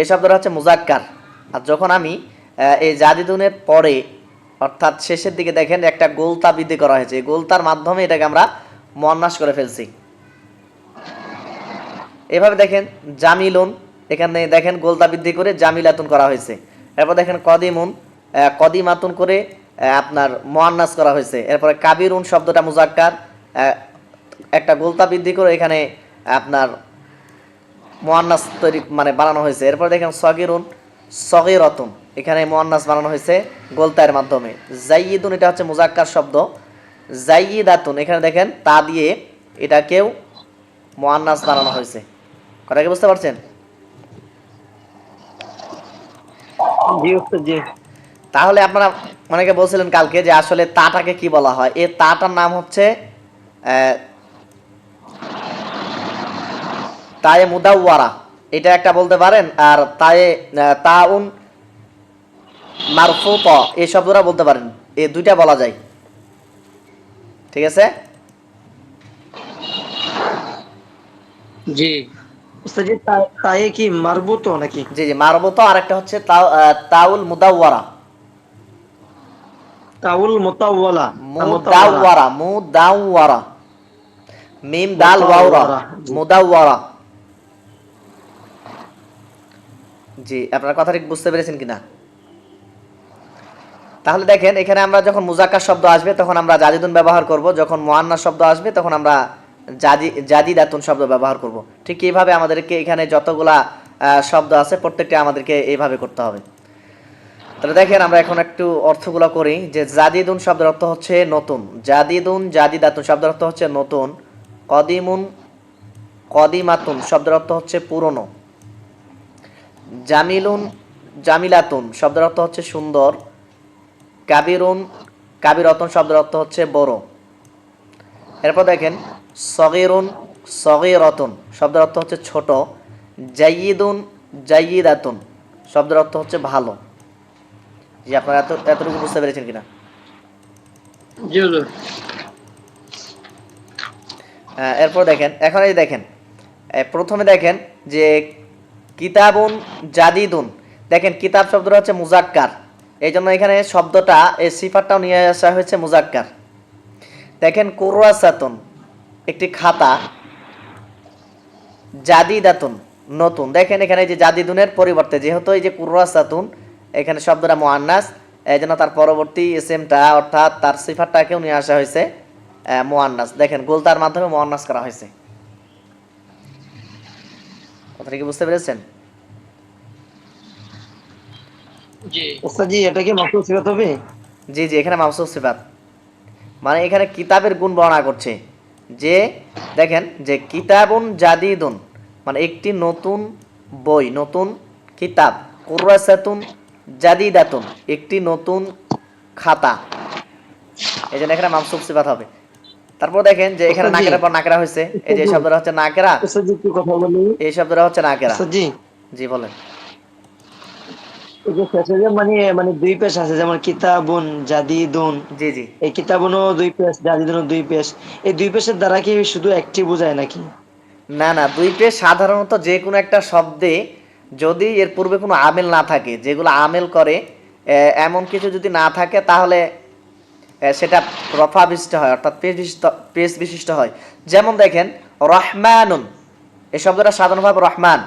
এই শব্দটা হচ্ছে মুজাক্কার। আর যখন আমি এই জাদিদুনের পরে, অর্থাৎ শেষের দিকে দেখেন একটা গোলতা বৃদ্ধি করা হয়েছে। গোলতার মাধ্যমে এটাকে আমরা মন্নাস করে ফেলছি। এভাবে দেখেন জামিলুন, এখানে দেখেন গোলতা বৃদ্ধি করে জামিলাতুন করা হয়েছে। এরপর দেখেন কদিমুন কদিমাতুন করে আপনার মোয়ান্নাস করা হয়েছে। এরপরে কাবিরুন শব্দটা মুজাক্কার একটা গোলতা বৃদ্ধি করে এখানে আপনার মোয়ান্নাস তৈরি মানে বানানো হয়েছে। এরপর দেখেন সগিরুন সগিরতুন। এখানে মোয়ান্নাস বানানো হয়েছে গোলতায়ের মাধ্যমে। জাইয়িদুন এটা হচ্ছে মুজাক্কার শব্দ। জাইয়িদাতুন এখানে দেখেন তা দিয়ে এটাকেও মোয়ান্নাস বানানো হয়েছে। কথা কি বুঝতে পারছেন? তাহলে আপনারা অনেকে বলছিলেন কালকে যে আসলে তাটাকে কি বলা হয়? এই তাটার নাম হচ্ছে তায়ে মুদাওয়ারা। এটা একটা বলতে পারেন আর তায়ে তাউন মারফুত এই শব্দটা বলতে পারেন। এই দুইটা বলা যায়। ঠিক আছে? জি। উস্তাদ জি তায়ে কি মারবুত নাকি? জি জি মারবুত আর একটা হচ্ছে তাউল মুদাওয়ারা। তাউল মোতাওয়ালা। মুদাওয়ারা মুদাওয়ারা। মিম দাল ওয়াওরা। মুদাওয়ারা, জি। আপনার কথা ঠিক বুঝতে পেরেছেন কিনা? তাহলে দেখেন, এখানে আমরা যখন মুজাক্কার শব্দ আসবে, তখন আমরা জাদিদুন ব্যবহার করব। যখন মুয়ান্নাস শব্দ আসবে, তখন আমরা জাদি জাদিদাতুন শব্দ ব্যবহার করব। ঠিক এইভাবে আমাদেরকে এখানে যতগুলা শব্দ আছে, প্রত্যেকটা আমাদেরকে এইভাবে করতে হবে। তাহলে দেখেন, আমরা এখন একটু অর্থগুলো করি। যে জাদিদুন শব্দের অর্থ হচ্ছে নতুন। জাদিদুন জাদিদাতুন শব্দের অর্থ হচ্ছে নতুন। কদিমুন, কদিমাতুন শব্দের অর্থ হচ্ছে পুরনো। জামিলুন জামিলাতুন শব্দের অর্থ হচ্ছে সুন্দর কাবিরুন কাবিরতন শব্দের অর্থ হচ্ছে বড়। এরপর দেখেন সগিরুন সগিরতন শব্দের অর্থ হচ্ছে ছোট জাইয়িদুন জাইয়িদাতুন শব্দের অর্থ হচ্ছে ভালো। জি আপনারা এত এতটুকু বুঝতে পেরেছেন কিনা? হ্যাঁ, এরপর দেখেন এখন এই দেখেন প্রথমে দেখেন যে কিতাবুন জাদিদুন। দেখেন, কিতাব শব্দটা হচ্ছে মুজাক্কার। এই জন্য এখানে শব্দটা, এই সিফারটাও নিয়ে আসা হয়েছে মুজাক্কার। দেখেন কুরাসাতুন একটি খাতা। জাদিদাতুন, নতুন। দেখেন, এখানে যে জাদিদুনের পরিবর্তে, যেহেতু এই যে কুরাসাতুন এখানে শব্দটা মোয়ান্নাস এই জন্য তার পরবর্তী এসএমটা, অর্থাৎ তার সিফারটাকেও নিয়ে আসা হয়েছে মোয়ান্নাস দেখেন, গোলতার মাধ্যমে মোয়ান্নাস করা হয়েছে। কথাটা কি বুঝতে পেরেছেন? জি। জি এটা কি মাসুদ হবে? জি জি এখানে মামসুফ সিফাত মানে এখানে কিতাবের গুণ বর্ণনা করছে। যে দেখেন যে কিতাবুন জাদিদুন মানে একটি নতুন বই নতুন কিতাব কুরাসাতুন জাদিদাতুন একটি নতুন খাতা। এই জন্য এখানে মামসুফ সিফাত হবে। তারপর দেখেন যে এখানে। নাকেরা পর নাকেরা হয়েছে। এই যে শব্দটা হচ্ছে নাকেরা। এই শব্দটা হচ্ছে নাকেরা। জি। জি বলেন। মানে মানে দুই পেশ আছে যেমন কিতাবুন জাদিদুন। জি জি। এই কিতাবুনও দুই পেশ জাদিদুনও দুই পেশ। এই দুই পেশের দ্বারা কি শুধু একটি বোঝায় নাকি? না না দুই পেশ সাধারণত যে কোনো একটা শব্দে যদি এর পূর্বে কোনো আমেল না থাকে যেগুলো আমেল করে এমন কিছু যদি না থাকে তাহলে সেটা রফা বিশিষ্ট হয়, অর্থাৎ পেশ বিশিষ্ট পেশ বিশিষ্ট হয়। যেমন দেখেন, রহমানুন। এই শব্দটা সাধারণভাবে রহমান।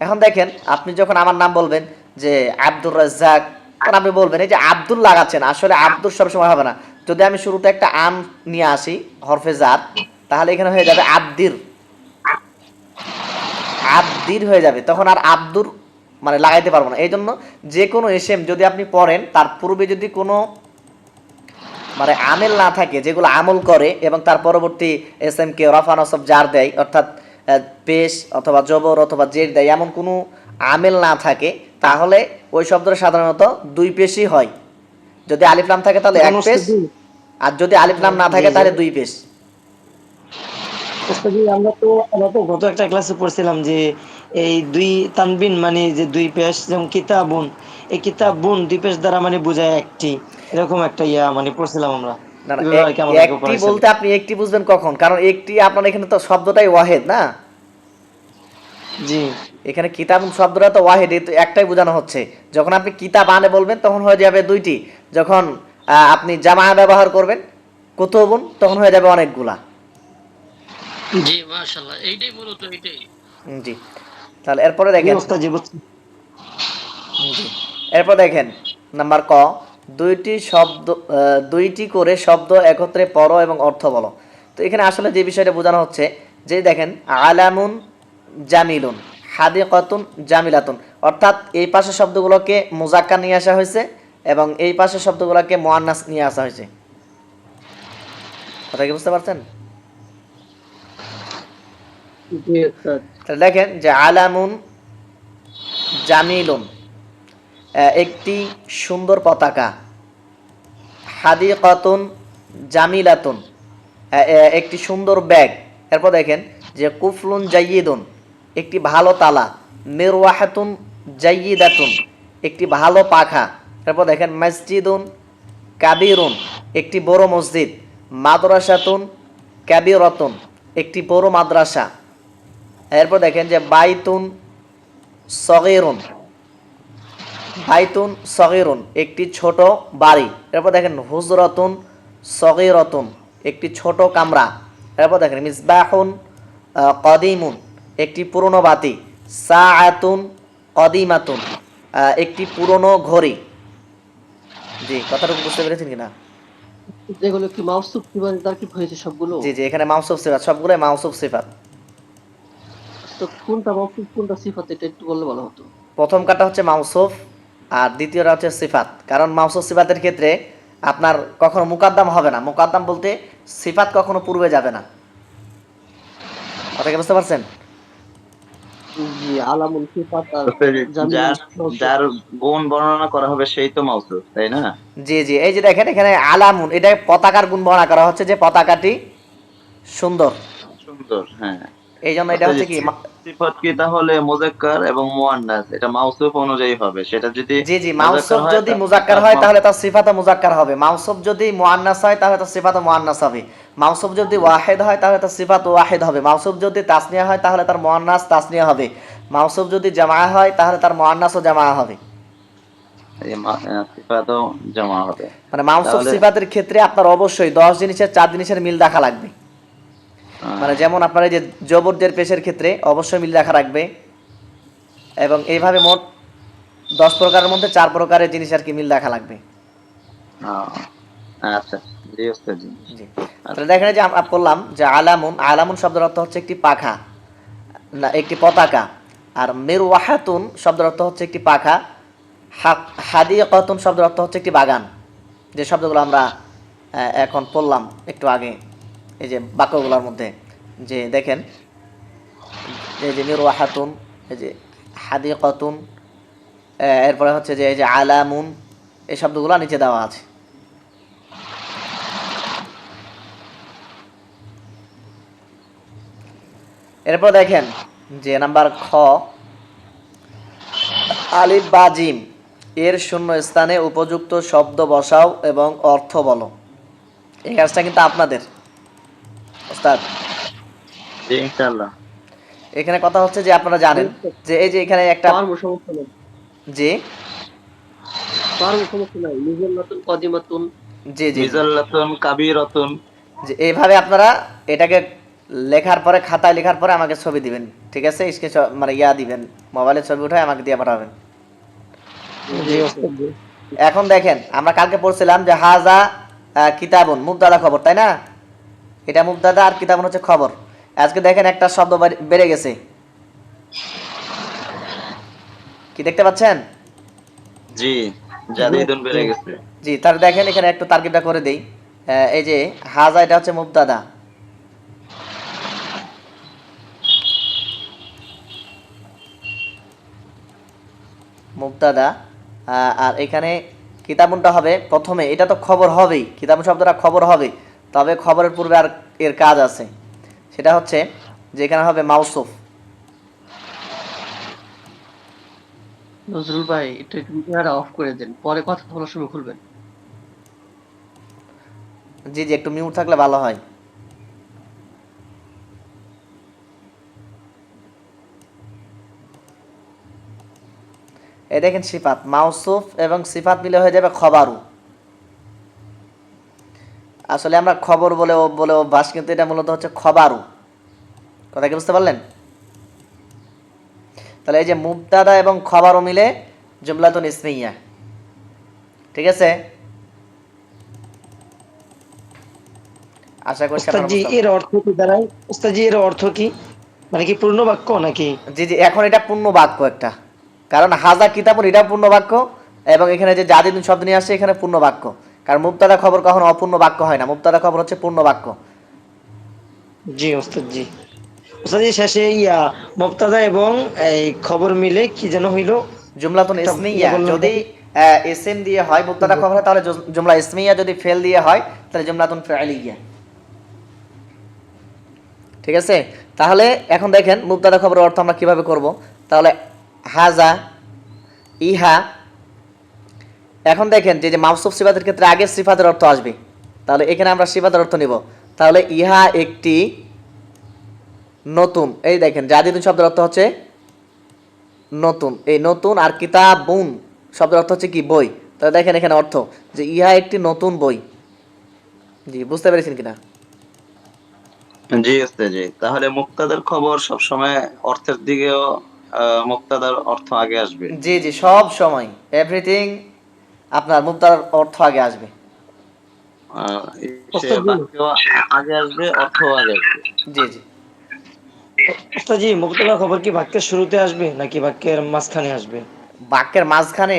এখন দেখেন, আপনি যখন আমার নাম বলবেন যে আব্দুর রাজ্জাক, তখন আপনি বলবেন, এই যে আব্দুল লাগাচ্ছেন, আসলে আব্দুল সবসময় হবে না। যদি আমি শুরুতে একটা আম নিয়ে আসি, হরফে জার তাহলে এখানে হয়ে যাবে আব্দির। আব্দির হয়ে যাবে, তখন আর আব্দুর মানে লাগাইতে পারব না। এই জন্য যে কোনো এসএম যদি আপনি পড়েন, তার পূর্বে যদি কোনো মানে আমেল না থাকে যেগুলো আমল করে এবং তার পরবর্তী এস এম কে রফা নসব জার দেয় অর্থাৎ পেশ অথবা জবর অথবা জের দেয় এমন কোনো আমেল না থাকে তাহলে ওই শব্দটা সাধারণত দুই পেশই হয়। যদি আলিফ নাম থাকে তাহলে এক পেশ আর যদি আলিফ নাম না থাকে তাহলে দুই পেশ। আমরা তো আমরা তো গত একটা ক্লাসে পড়ছিলাম যে এই দুই তানবিন মানে যে দুই পেশ যেমন কিতাবুন এই কিতাবুন দুই পেশ দ্বারা মানে বোঝায় একটি। এরকম একটা ইয়া মানে পড়ছিলাম আমরা। একটি বলতে আপনি একটি বুঝবেন কখন? কারণ একটি আপনার এখানে তো শব্দটাই ওয়াহেদ না? জি। এখানে কিতাব শব্দটা তো ওয়াহিদ একটাই বোঝানো হচ্ছে। যখন আপনি কিতাব আনে বলবেন তখন হয়ে যাবে দুইটি। যখন আহ, আপনি জামা ব্যবহার করবেন কুতুবুন তখন হয়ে যাবে অনেকগুলা। জি মাশাআল্লাহ এইটাই মূলত এইটাই। জি তাহলে এরপরে জি দেখেন জি এরপর দেখেন নাম্বার ক দুইটি শব্দ দুইটি করে শব্দ একত্রে পড়ো এবং অর্থ বলো। তো এখানে আসলে যে বিষয়টা বোঝানো হচ্ছে যে দেখেন আলামুন জামিলুন হাদিকতুন জামিলাতুন। অর্থাৎ এই পাশের শব্দগুলোকে মুজাক্কা নিয়ে আসা হয়েছে এবং এই পাশের শব্দগুলোকে মোয়ান্নাস নিয়ে আসা হয়েছে। কথা কি বুঝতে পারছেন? দেখেন যে আলামুন জামিলুন একটি সুন্দর পতাকা। হাদিকাতুন জামিলাতুন একটি সুন্দর ব্যাগ। এরপর দেখেন যে কুফলুন জাইয়িদুন, একটি ভালো তালা। মিরওয়াহাতুন জাইয়িদাতুন, একটি ভালো পাখা। এরপর দেখেন মসজিদুন কাবিরুন, একটি বড় মসজিদ। মাদ্রাসাতুন কাবিরতুন, একটি বড় মাদ্রাসা। এরপর দেখেন যে বাইতুন সগিরুন। বাইতুন সগিরুন একটি ছোট বাড়ি। এরপর দেখেন হুজরতুন সগিরতুন একটি ছোট কামরা। এরপর দেখেন মিসবাহুন কদিমুন একটি পুরনো বাতি। সাআতুন কদিমাতুন একটি পুরনো ঘড়ি। জি কথাটুকু বুঝতে পেরেছেন কিনা? যেগুলো কি মাউসুফ কীভাবে তারকিব হয়েছে সবগুলো? জি জি এখানে মাউসুফ সিফাত সবগুলোই মাউসুফ সিফাত। তো কোনটা মাউসুফ কোনটা সিফাত এটা একটু বললে ভালো হতো। প্রথম কাটা হচ্ছে মাউসুফ আর দ্বিতীয়টা হচ্ছে সিফাত। কারণ মাউসুফ সিফাতের ক্ষেত্রে আপনার কখনো মুকাদ্দাম হবে না। মুকাদ্দাম বলতে সিফাত কখনো পূর্বে যাবে না। কথা কি বুঝতে পারছেন? জি আলামুল সিফাত আর যার যার গুণ বর্ণনা করা হবে সেই তো মাউসুফ তাই না? জি জি এই যে দেখেন এখানে আলামুন এটা পতাকার গুণ বর্ণনা করা হচ্ছে যে পতাকাটি সুন্দর। সুন্দর হ্যাঁ। এই জন্য এটা হচ্ছে কি সিফাত কি তাহলে মুজাক্কার এবং মুয়ান্নাস এটা মাউসুফ অনুযায়ী হবে। সেটা যদি জি জি মাউসুফ যদি মুজাক্কার হয় তাহলে তার সিফাত মুজাক্কার হবে। মাউসুফ যদি মুআন্নাস হয় তাহলে তার সিফাত মুআন্নাস হবে। মাউসুফ যদি ওয়াহিদ হয় তাহলে তার সিফাত ওয়াহিদ হবে। মাউসুফ যদি তাসনিয়া হয় তাহলে তার মুআন্নাস তাসনিয়া হবে। মাউসুফ যদি জামা হয় তাহলে তার মুআন্নাসও জামা হবে। সিফাতও জমা মানে মাউসুফ সিফাতের ক্ষেত্রে আপনার অবশ্যই দশ জিনিসের চার জিনিসের মিল দেখা লাগবে। মানে যেমন আপনার এই যে জবরদের পেশের ক্ষেত্রে অবশ্যই মিল দেখা রাখবে। এবং এইভাবে মোট দশ প্রকারের মধ্যে চার প্রকারের জিনিস আর কি মিল দেখা লাগবে। আচ্ছা জি। তাহলে দেখেন যে আমরা বললাম যে আলামুন আলামুন শব্দের অর্থ হচ্ছে একটি পাখা না একটি পতাকা। আর মিরওয়াহাতুন শব্দের অর্থ হচ্ছে একটি পাখা হা- হাদিয়াকাতুন শব্দের অর্থ হচ্ছে একটি বাগান। যে শব্দগুলো আমরা এখন পড়লাম একটু আগে। এই যে বাক্যগুলোর মধ্যে যে দেখেন এই যে মিরওয়াহাতুন এই যে হাদিয়াকাতুন আহ, এরপরে হচ্ছে যে এই যে আলামুন এই শব্দগুলো নিচে দেওয়া আছে। এরপর দেখেন যে নাম্বার খ আলিফ বা জিমের শূন্য স্থানে উপযুক্ত শব্দ বসাও এবং অর্থ বলো। এই কাজটা কিন্তু আপনাদের। ওস্তাদ? জি ইনশাআল্লাহ। এখানে কথা হচ্ছে যে আপনারা জানেন যে এই যে এখানে একটা পারব সমস্যা নাই। জি। পারব সমস্যা নাই। নিজের নতুন কদিমাতুন জি জি। মিজাল্লাতুন কাবিরাতুন যে এইভাবে আপনারা এটাকে লেখার পরে খাতায় লেখার পরে আমাকে ছবি দিবেন। ঠিক আছে? স্ক্রিনশট মানে ইয়া দিবেন। মোবাইলে ছবি উঠায় আমাকে দিয়ে পাঠাবেন। এখন দেখেন আমরা কালকে পড়ছিলাম যে হাজা আহ, কিতাবুন মুবদাদা খবর তাই না? এটা মুবদাদা আর কিতাবুন হচ্ছে খবর। আজকে দেখেন একটা শব্দ বেড়ে গেছে। কি দেখতে পাচ্ছেন? জি জাদিদুন বেড়ে গেছে। জি দেখেন এখানে একটু তার্কিবটা করে দেই। আহ, এই যে হাজা এটা হচ্ছে মুবদাদা মুবতাদা আর এখানে কিতাবুনটা হবে। প্রথমে এটা তো খবর হবেই। কিতাবুন শব্দটা খবর হবে। তবে খবরের পূর্বে আর এর কাজ আছে। সেটা হচ্ছে যে এখানে হবে মাউসুফ। নজরুল ভাই একটু ক্যামেরা অফ করে দেন পরে কথা বলার সময় খুলবেন। জি জি একটু মিউট থাকলে ভালো হয়। এই দেখেন সিফাত মাউসুফ এবং সিফাত মিলে হয়ে যাবে খবারু। আসলে আমরা খবর বলে বলে অভ্যাস কিন্তু এটা মূলত হচ্ছে খবারু। কথা কি বুঝতে পারলেন? তাহলে এই যে মুবতাদা এবং খবরও মিলে জুমলাতুন ইসমিয়া। ঠিক আছে? আশা করছি ওস্তাদজি এর অর্থ কি দাঁড়ায় ওস্তাদজি এর অর্থ কি? মানে কি পূর্ণ বাক্য নাকি? জি জি এখন এটা পূর্ণ বাক্য একটা। কারণ হাজা কিতাবুন এটা পূর্ণ বাক্য এবং এখানে যে জাদিদুন শব্দ নিয়ে আসছে এখানে পূর্ণ বাক্য। কারণ মুক্তাদা খবর কখনো অপূর্ণ বাক্য হয় না। মুক্তাদা খবর হচ্ছে পূর্ণ বাক্য। জি ওস্তাদজি ওস্তাদজি শেষে ইয়া মুবতাদা এবং এই খবর মিলে কি যেন হইল? জুমলাতুন ইসমিয়া। যদি এসএম দিয়ে হয় মুক্তাদা খবর হয় তাহলে জুমলা ইসমিয়া যদি ফেল দিয়ে হয় তাহলে জুমলাতুন ফেলিয়া ঠিক আছে? তাহলে এখন দেখেন মুক্তাদা খবরের অর্থ আমরা কীভাবে করব। তাহলে হাজা ইহা এখন দেখেন যে যে মাউসুফ সিফাতের ক্ষেত্রে আগের সিফাতের অর্থ আসবে। তাহলে এখানে আমরা সিফাতের অর্থ নিব। তাহলে ইহা একটি নতুন এই দেখেন জাদিদুন শব্দের অর্থ হচ্ছে নতুন। এই নতুন আর কিতাবুন শব্দের অর্থ হচ্ছে কি? বই। তাহলে দেখেন এখানে অর্থ যে ইহা একটি নতুন বই। জি বুঝতে পেরেছেন কিনা? জি জি তাহলে মুক্তাদার খবর সবসময় অর্থের দিকেও মুক্তাদার অর্থ আগে আসবে। জি জি সব সময় এভরিথিং আপনার মুক্তার অর্থ আগে আসবে। জি। আগে আসবে অর্থ আগে আসবে। জি জি। ওস্তাদজি মুবতাদা খবর কি বাক্যের শুরুতে আসবে নাকি বাক্যের মাঝখানে আসবে? বাক্যের মাঝখানে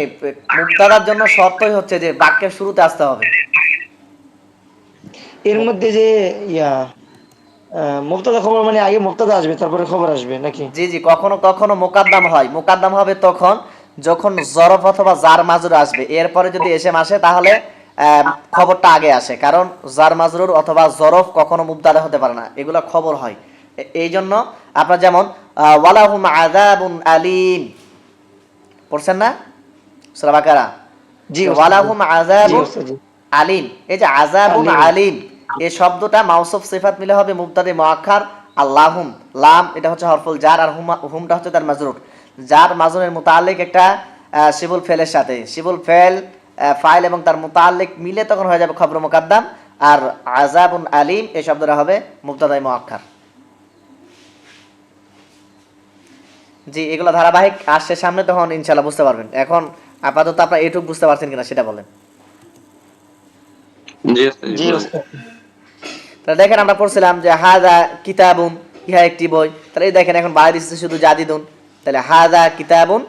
জন্য শর্তই হচ্ছে যে বাক্যের শুরুতে আসতে হবে। এর মধ্যে যে ইয়া আহ, মুবতাদা খবর মানে আগে মুবতাদা আসবে তারপরে খবর আসবে নাকি? জি জি কখনো কখনো মোকাদ্দাম হয়। মোকাদ্দাম হবে তখন যখন জরফ অথবা জার মাজরুর আসবে এরপরে যদি এসে আসে তাহলে খবরটা আগে আসে। কারণ জার মাজরুর অথবা জরফ কখনো মুবতাদা হতে পারে না। এগুলো খবর হয়। এই জন্য আপনার যেমন ওয়ালাহুম আযাবুন আলিম। পড়ছেন না? সূরা বাকারা? জি ওয়ালাহুম আযাবুন আলিম। এই যে আলিম। আলিম এই শব্দটা মাউসুফ সিফাত মিলে হবে মুবতাদে মুআক্কার আল্লাহুম লাম এটা হচ্ছে হরফুল জার আর হুমটা হচ্ছে তার মাজরুর। জার মাজরুরের মুতাল্লিক একটা শিবুল ফেলের সাথে। শিবুল ফেল ফাইল এবং তার মুতাল্লিক মিলে তখন হয়ে যাবে খবর মুকাদ্দাম। আর আজাবুন আলিম এই শব্দটা হবে মুবতাদাই মুআক্কার। জি এগুলো ধারাবাহিক আসছে সামনে তখন ইনশাল্লাহ বুঝতে পারবেন। এখন আপাতত আপনার এটুক বুঝতে পারছেন কিনা সেটা বলেন। তাহলে দেখেন আমরা পড়ছিলাম যে হাদা কিতাবুন ইহা একটি বই। তাহলে দেখেন এখন বাড়ি দিচ্ছে শুধু জাদিদুন। তাহলে হাদা কিতাবুন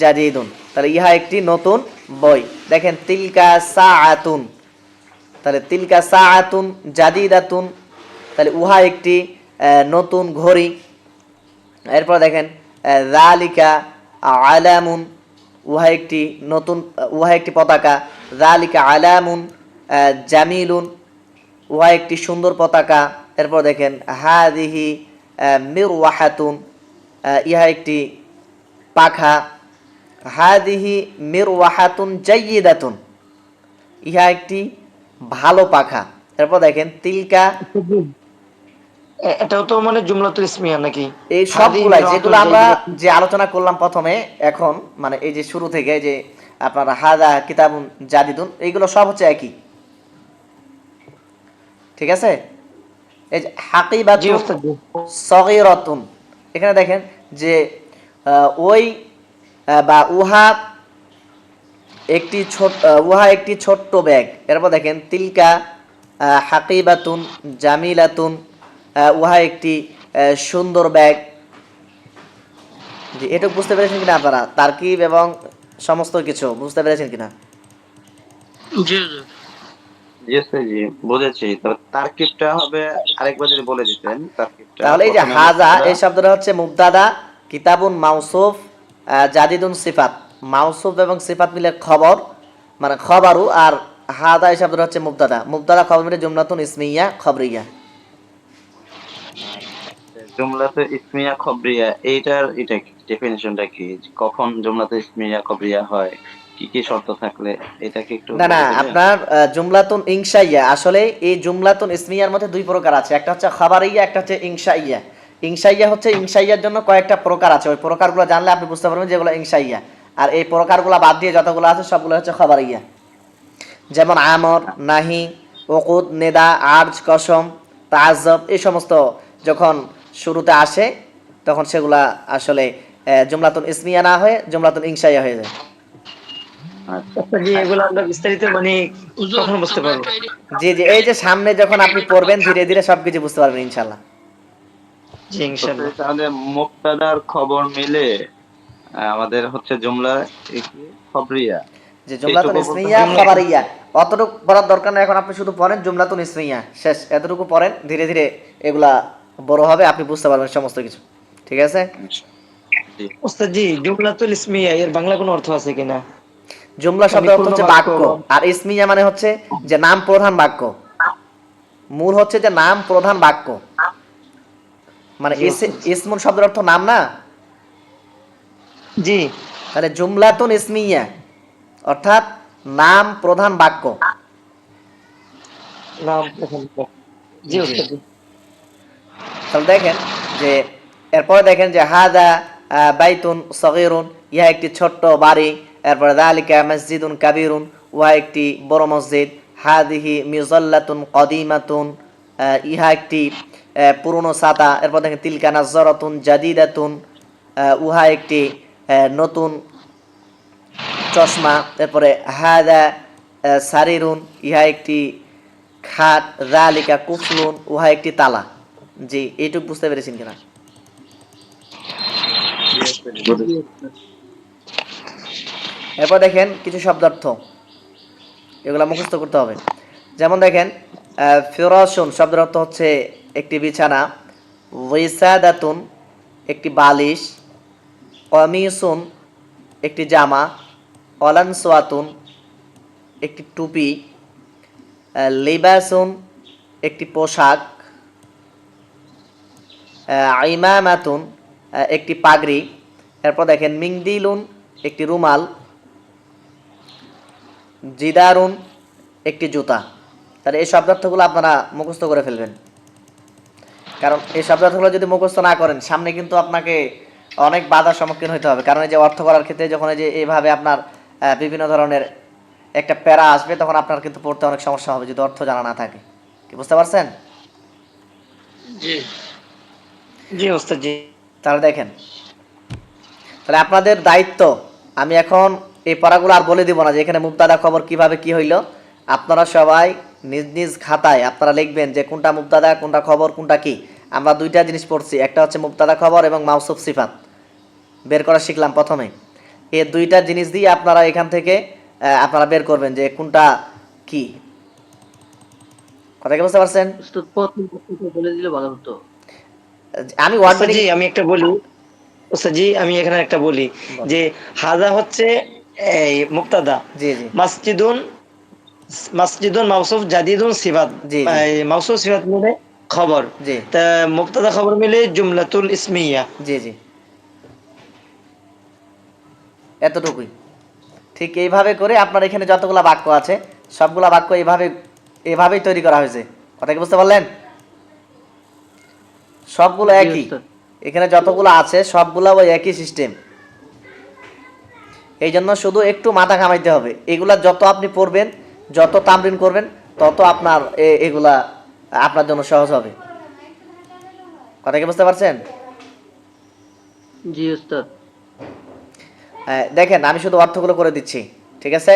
জাদিদুন। তাহলে ইহা একটি নতুন বই। দেখেন, তিলকা সাআতুন। তাহলে তিলকা সাআতুন, জাদিদাতুন। তাহলে উহা একটি নতুন ঘড়ি। এরপর দেখেন যালিকা আলামুন। উহা একটি নতুন, উহা একটি পতাকা। যালিকা আলামুন জামিলুন। উহা একটি সুন্দর পতাকা। এরপর দেখেন, হাদিহি মির ওয়াহাতুন ইহা একটি পাখা। হাদিহি মির ওয়াহাতুন জাইয়িদাতুন। ইহা একটি ভালো পাখা। এরপর দেখেন তিলকা এটাও তো মানে জুমলাতুল ইসমিয়া নাকি? এই সবগুলাই যেগুলো আমরা যে আলোচনা করলাম প্রথমে এখন মানে এই যে শুরু থেকে যে আপনার হাদা কিতাবুন জাদিদুন এইগুলো সব হচ্ছে একই। ঠিক আছে? এই যে হাকিবাতুন সগীরাতুন। এখানে দেখেন যে ওই বা উহা একটি ছোট উহা একটি ছোট্ট ব্যাগ। এরপর দেখেন, তিলকা হাকিবাতুন, জামিলাতুন উহা একটি সুন্দর ব্যাগ। জি এটা বুঝতে পেরেছেন কিনা আপনারা? তারকিব এবং সমস্ত কিছু বুঝতে পেরেছেন কিনা? জি। জি জি আছে জি বুঝেছি। তবে তারকিবটা হবে আরেকবার যদি বলে দিতেন তারকিবটা তাহলে এই যে হাজা এই শব্দটা হচ্ছে মুবতাদা কিতাবুন মাউসুফ জাদিদুন সিফাত। মাউসুফ এবং সিফাত মিলে খবর মানে খবরু আর হাদা এই শব্দটা হচ্ছে মুবতাদা মুবতাদা খবর মিলে জুমলাতুন ইসমিয়া খবরিয়া। জুমলাতে ইসমিয়া খবরিয়া এইটার এটা ডেফিনেশনটা কি? কখন জুমলাতে ইসমিয়া খবরিয়া হয়? কি কি শর্ত থাকলে এটা কি একটু না না আপনার জুমলাতুন আসলে এই জুমলাতুন ইসমিয়ার মধ্যে দুই প্রকার আছে। একটা হচ্ছে খাবারিয়া একটা হচ্ছে হচ্ছে জন্য কয়েকটা প্রকার আছে। ওই প্রকারগুলো জানলে আপনি বুঝতে পারবেন যেগুলো আর এই প্রকারগুলো বাদ দিয়ে যতগুলো আছে সবগুলো হচ্ছে খবরিয়া। যেমন আমর নাহি ওকুদ নেদা আর্জ কসম তাজব এই সমস্ত যখন শুরুতে আসে তখন সেগুলা আসলে জুমলাতুন ইসমিয়া না হয়ে জুমলাতুন ইনসাইয়া হয়ে যায়। জি আমরা বিস্তারিত মানে কখন বুঝতে পারব। জি জি এই যে সামনে যখন আপনি পড়বেন ধীরে ধীরে সবকিছু বুঝতে পারবেন ইনশাল্লাহ তাহলে মুক্তাদার খবর মিলে আমাদের হচ্ছে জুমলা খবরিয়া। যে জুমলাতুন ইসমিয়া খাবারিয়া। অতটুকু পড়ার দরকার নেই এখন আপনি শুধু পড়েন জুমলাতুন ইসমিয়া। শেষ এতটুকু পড়েন ধীরে ধীরে এগুলা বড় হবে আপনি বুঝতে পারবেন সমস্ত কিছু। ঠিক আছে? জি। ওস্তাদ জি জুমলাতুল ইসমিয়া এর বাংলা কোনো অর্থ আছে কিনা? জুমলা শব্দ অর্থ হচ্ছে বাক্য। আর ইসমিয়া মানে হচ্ছে যে নাম প্রধান বাক্য। মূল হচ্ছে যে নাম প্রধান বাক্য। মানে ইস- ইসমুন শব্দের অর্থ নাম না? জি। তাহলে জুমলাতুন ইসমিয়া অর্থাৎ নাম প্রধান বাক্য। নাম জি তাহলে দেখেন যে এরপরে দেখেন যে হাদা বাইতুন সগিরুন ইহা একটি ছোট্ট বাড়ি। এরপরে দালিকা মসজিদুন কাবিরুন, উহা একটি বড় মসজিদ। হাদিহি মিউজল্লাতুন কদিমাতুন ইহা একটি পুরনো ছাতা। এরপর দেখেন, তিলকা নাজরাতুন জাদিদাতুন উহা একটি নতুন চশমা। এরপরে হাদা সারিরুন, ইহা একটি খাট। রালিকা কুফলুন, উহা একটি তালা। জি, এইটুকু বুঝতে পেরেছেন কিনা? এরপর দেখেন কিছু শব্দার্থ। এগুলো মুখস্থ করতে হবে। যেমন দেখেন ফিরাসুন শব্দের অর্থ হচ্ছে একটি বিছানা ওয়েসাদাতুন একটি বালিশ কমিসুন একটি জামা অলানসোয়াতুন একটি টুপি লিবাসুন একটি পোশাক আহ, ইমামাতুন একটি পাগড়ি। এরপর দেখেন মিংদিলুন একটি রুমাল জিদারুন একটি জুতা। তাহলে এই শব্দার্থগুলো আপনারা মুখস্থ করে ফেলবেন। কারণ এই শব্দার্থগুলো যদি মুখস্থ না করেন সামনে কিন্তু আপনাকে অনেক বাধার সম্মুখীন হতে হবে। কারণ এই যে অর্থ করার ক্ষেত্রে যখন এই যে এইভাবে আপনার বিভিন্ন ধরনের একটা প্যারা আসবে তখন আপনার কিন্তু পড়তে অনেক সমস্যা হবে যদি অর্থ জানা না থাকে। কি বুঝতে পারছেন? জি। জি ওস্তাদ জি। তাহলে দেখেন। তাহলে আপনাদের দায়িত্ব আমি এখন এই পড়াগুলো আর বলে দিব না যে এখানে মুক্তাদা খবর কীভাবে কি হইল। আপনারা সবাই নিজ নিজ খাতায় আপনারা লিখবেন যে কোনটা মুক্তাদা কোনটা খবর কোনটা কি। আমরা দুইটা জিনিস পড়ছি একটা হচ্ছে মুক্তাদা খবর এবং মাউসুফ সিফাত। বের করা শিখলাম প্রথমে। এই দুইটা জিনিস দিয়ে আপনারা এখান থেকে আপনারা বের করবেন যে কোনটা কি। কথা কি বুঝতে পারছেন? উস্তাদ প্রথম প্রশ্নটা বলে দিলে ভালো হতো। আমি আমি একটা বলি। ওস্তাদ জি আমি এখানে একটা বলি। যে হাজা হচ্ছে এই মুক্তাদা। জি জি। মাসজিদুন মাসজিদুন মাউসুফ জাদিদুন সিফাত। জি, মাউসুফ সিফাত মিলে খবর। জি। তা মুক্তাদা খবর মিলে জুমলাতুল ইসমিয়া। জি জি। এতটুকুই। ঠিক এইভাবে করে আপনার এখানে যতগুলা বাক্য আছে সবগুলা বাক্য এইভাবে এভাবেই তৈরি করা হয়েছে। কথা কি বুঝতে পারলেন? সবগুলো একই। এখানে যতগুলো আছে সবগুলা ওই একই সিস্টেম এই জন্য শুধু একটু মাথা ঘামাইতে হবে। এগুলা যত আপনি পড়বেন যত তামরিন করবেন তত আপনার এগুলা আপনার জন্য সহজ হবে। কথা কি বুঝতে পারছেন? জি উস্তাদ। হ্যাঁ, দেখেন আমি শুধু অর্থগুলো করে দিচ্ছি ঠিক আছে?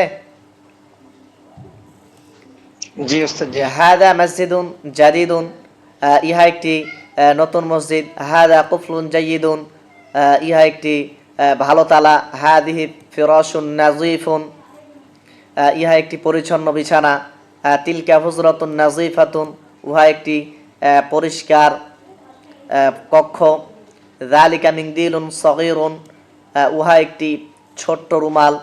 জি ওস্তাদ জি। হাদা মসজিদুন জাদিদুন আহ, ইহা একটি নতুন মসজিদ। হাদা কুফলুন জাইদুন আহ, ইহা একটি আহ, ভালো তালা। হাদিহি ফিরসুন নাজিফুন ইহা একটি পরিচ্ছন্ন বিছানা তিলকা হুজরতুন নাজিফাতুন, উহা একটি পরিষ্কার কক্ষ। জালিকা মিংদিলুন সগিরুন উহা একটি ছোট্ট রুমাল।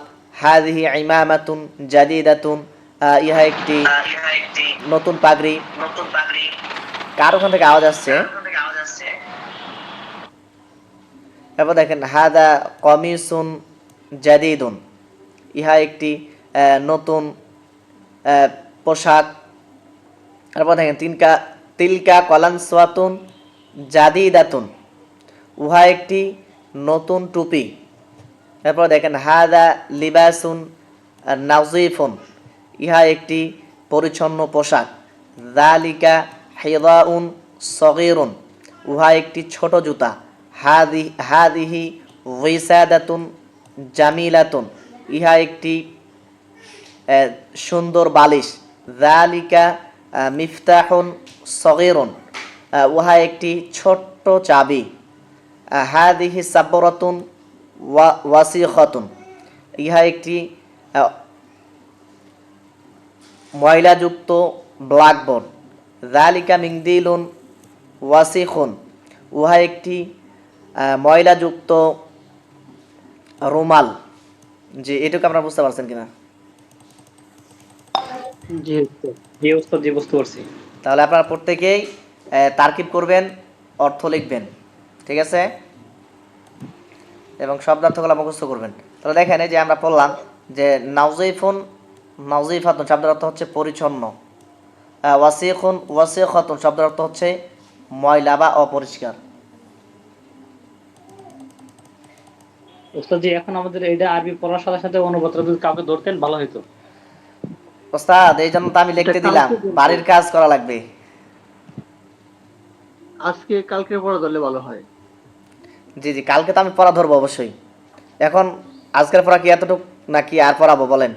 হাদিহি ইমামাতুন জাদিদাতুন ইহা একটি নতুন পাগড়ি। কার ওখান থেকে আওয়াজ আসছে? এরপর দেখেন হাদা কমিসুন জাদিদুন। ইহা একটি নতুন পোশাক। তারপর দেখেন, তিনকা, তিলকা কলান কলানসওয়াতুন জাদিদাতুন। উহা একটি নতুন টুপি। তারপর দেখেন, হাদা লিবাসুন নাজিফুন। ইহা একটি পরিচ্ছন্ন পোশাক। দালিকা হেদাউন সগিরুন। উহা একটি ছোট জুতা। হাদি, হাদিহি ওইসাদাতুন জামিলাতুন ইহা একটি সুন্দর বালিশ। আহ, মিফতাহুন সগিরুন উহা একটি ছোট্ট চাবি। হাদিহি সাবরাতুন ওয়া ওয়াসিখতুন ইহা একটি ময়লাযুক্ত ব্ল্যাকবোর্ড। দালিকা মিংদিলুন ওয়াসিখুন উহা একটি ময়লাযুক্ত রুমাল। জি এটুকু আপনারা বুঝতে পারছেন কিনা? তাহলে আপনারা প্রত্যেকেই তারকিব করবেন অর্থ লিখবেন ঠিক আছে? এবং শব্দার্থগুলো মুখস্থ করবেন। তাহলে দেখেন এই যে আমরা পড়লাম যে নাউজিফুন নাউজিফাতুন শব্দের অর্থ হচ্ছে পরিচ্ছন্ন। ওয়াসিখুন ওয়াসিখাতুন শব্দের অর্থ হচ্ছে ময়লা বা অপরিষ্কার। ওস্তাদ জি এখন আমাদের এইটা আরবি পড়ার সাথে সাথে অনুবাদটা যদি কাউকে ধরতেন ভালো হতো ওস্তাদ এই জন্য তো আমি লিখতে দিলাম বাড়ির কাজ করা লাগবে। আজকে কালকে পড়া ধরলে ভালো হয়। জি জি কালকে তো আমি পড়া ধরবো অবশ্যই। এখন আজকের পড়া কি এতটুকু নাকি আর পড়াবো বলেন?